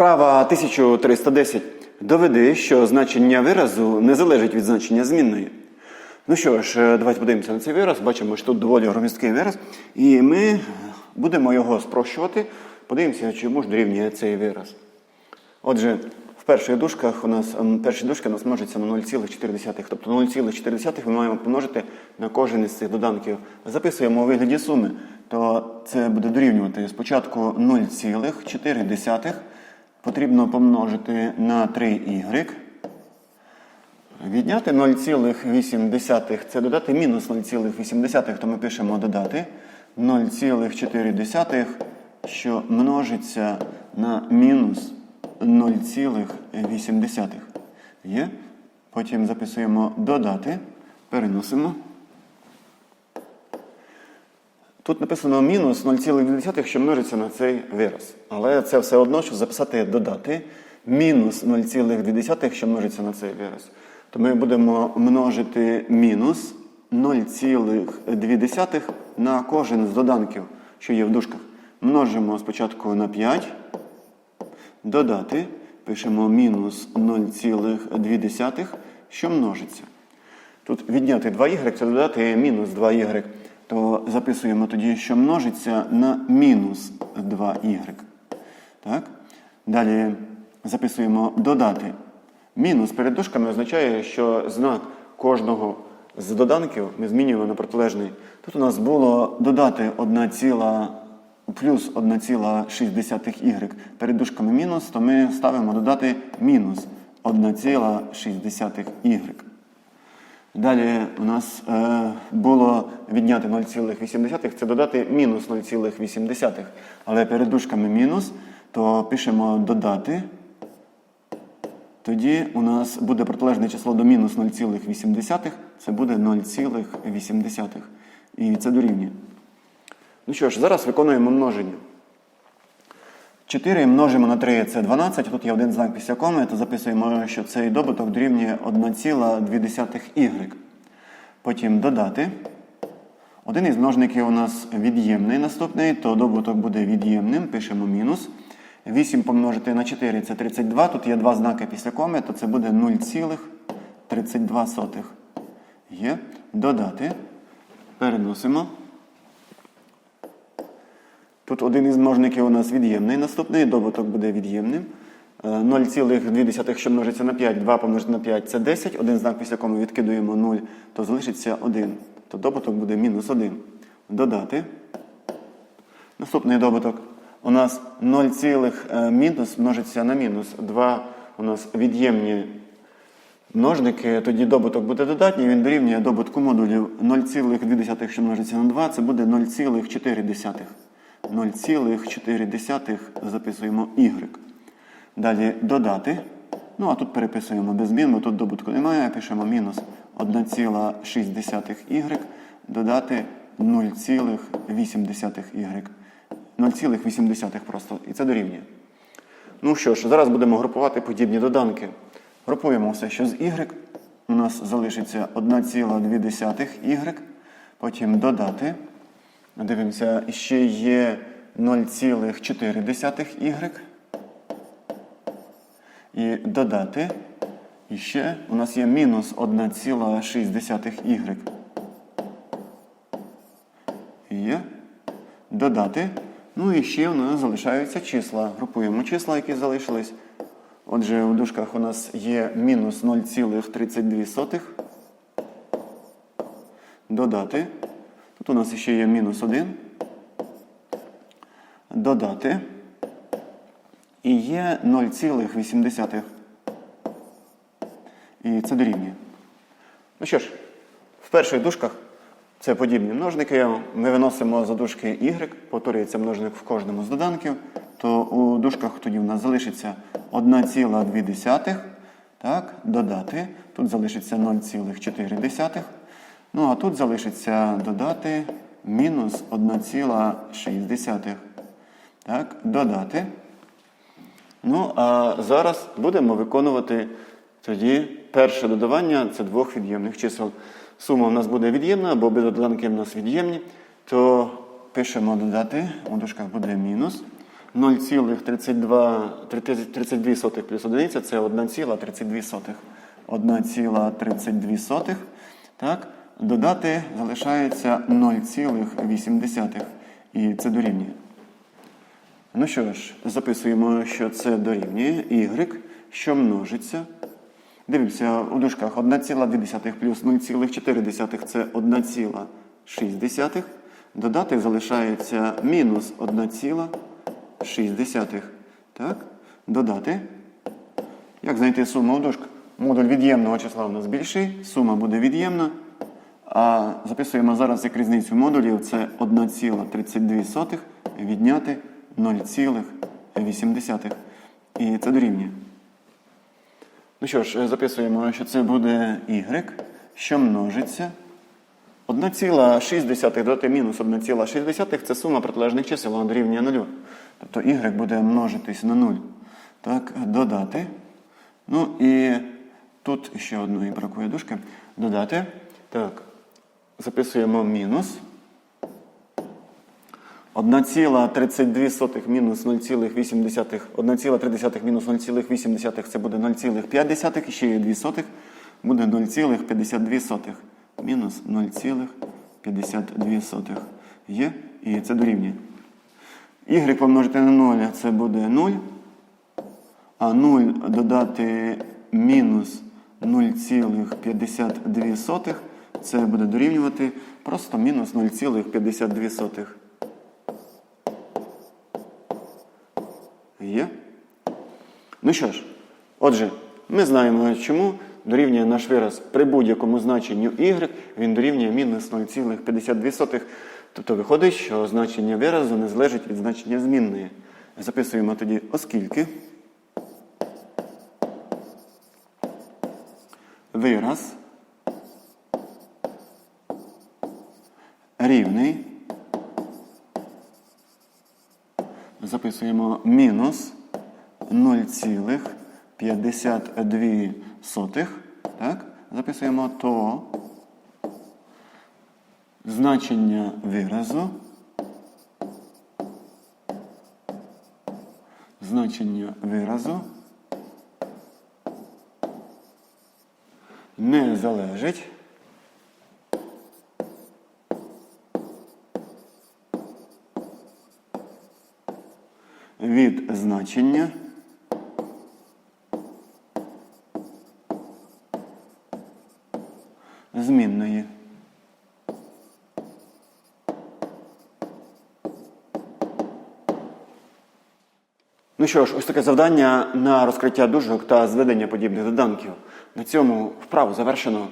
Вправа 1310. Доведи, що значення виразу не залежить від значення змінної. Ну що ж, е, давайте подивимося на цей вираз. Бачимо, що тут доволі громісткий вираз. І ми будемо його спрощувати. Подивимося, чому ж дорівнює цей вираз. Отже, в перших дужках у нас перші дужки у нас множаться на 0,4. Тобто 0,4 ми маємо помножити на кожен із цих доданків. Записуємо у вигляді суми, то це буде дорівнювати спочатку 0,4 потрібно помножити на 3y. Відняти 0,8 це додати мінус 0,8, то ми пишемо додати 0,4, що множиться на мінус 0,8. Є? Потім записуємо додати, переносимо. Тут написано мінус 0,2, що множиться на цей вираз. Але це все одно, що записати додати мінус 0,2, що множиться на цей вираз. То ми будемо множити мінус 0,2 на кожен з доданків, що є в дужках. Множимо спочатку на 5, додати, пишемо мінус 0,2, що множиться. Тут відняти 2y, це додати мінус 2y. То записуємо тоді, що множиться на мінус 2y. Так? Далі записуємо додати. Мінус перед дужками означає, що знак кожного з доданків ми змінюємо на протилежний. Тут у нас було додати 1 ціла плюс 1,6y. Перед дужками мінус, то ми ставимо додати мінус 1,6y. Далі у нас е, було відняти 0,8, це додати мінус 0,8. Але перед дужками мінус, то пишемо додати. Тоді у нас буде протилежне число до мінус 0,8, це буде 0,8. І це дорівнює. Ну що ж, зараз виконуємо множення. 4 множимо на 3 це 12, тут є один знак після коми, то записуємо, що цей добуток дорівнює 1,2y. Потім додати. Один із множників у нас від'ємний наступний, то добуток буде від'ємним, пишемо мінус. 8 помножити на 4 це 32. Тут є два знаки після коми, то це буде 0,32. Є. Додати. Переносимо. Тут один із множників у нас від'ємний. Наступний добуток буде від'ємним. Е, 0,2, що множиться на 5, 2 помножити на 5 це 10. Один знак після кому відкидуємо 0, то залишиться 1. То добуток буде мінус 1. Додати. Наступний добуток. У нас 0, е, мінус множиться на мінус. 2 у нас від'ємні множники, тоді добуток буде додатній, він дорівнює добутку модулів 0,2, що множиться на 2, це буде 0,4. 0,4 записуємо y. Далі додати. Ну, а тут переписуємо без змін, бо тут добутку немає, пишемо мінус 1,6y, додати 0,8y. 0,8 просто. І це дорівнює. Ну що ж, зараз будемо групувати подібні доданки. Групуємо все, що з y. У нас залишиться 1,2y, потім додати. Дивимося, ще є 0,4y. І додати. І ще у нас є мінус 1,6y. Є. Додати. Ну і ще у нас залишаються числа. Групуємо числа, які залишились. Отже, в дужках у нас є мінус 0,32. Додати. Тут у нас ще є мінус 1. Додати. І є 0,8. І це дорівнює. Ну що ж, в перших дужках це подібні множники. Ми виносимо за дужки y, повторюється множник в кожному з доданків, то у дужках тоді в нас залишиться 1,2. Так, додати. Тут залишиться 0,4. Ну, а тут залишиться додати мінус 1,6. Так, додати. Ну, а зараз будемо виконувати тоді перше додавання це двох від'ємних чисел. Сума у нас буде від'ємна, бо доданки у нас від'ємні, то пишемо додати, у дужках буде мінус 0,32 плюс одиниця це 1,32 1,32. Так? Додати залишається 0,8. І це дорівнює. Ну що ж, записуємо, що це дорівнює y, що множиться. Дивимося, у дужках 1,2 плюс 0,4 це 1,6. Додати залишається мінус 1,6. Так? Додати. Як знайти суму у дужках? Модуль від'ємного числа у нас більший, сума буде від'ємна. А записуємо зараз як різницю модулів, це 1,32 відняти 0,8. І це дорівнює. Ну що ж, записуємо, що це буде y, що множиться. 1,6 додати мінус 1,6 це сума протилежних чисел, вона дорівнює 0. Тобто y буде множитись на 0. Так, додати. Ну і тут ще одної бракує дужки. Додати. Так, записуємо мінус. 1,32 мінус 0,8, 1,3 мінус 0,8 це буде 0,5, і ще є 2 сотих, буде 0,52. Мінус 0,52 є, і це дорівнює. Y помножити на 0 це буде 0, а 0 додати мінус 0,52 це буде дорівнювати просто мінус 0,52. Є? Ну що ж, отже, ми знаємо, чому дорівнює наш вираз при будь-якому значенню y, він дорівнює мінус 0,52. Тобто виходить, що значення виразу не залежить від значення змінної. Записуємо тоді, оскільки вираз рівний. Записуємо мінус 0,52. Так? Записуємо то значення виразу. Значення виразу не залежить. Від значення змінної. Ну що ж, ось таке завдання на розкриття дужок та зведення подібних доданків. На цьому вправу завершено.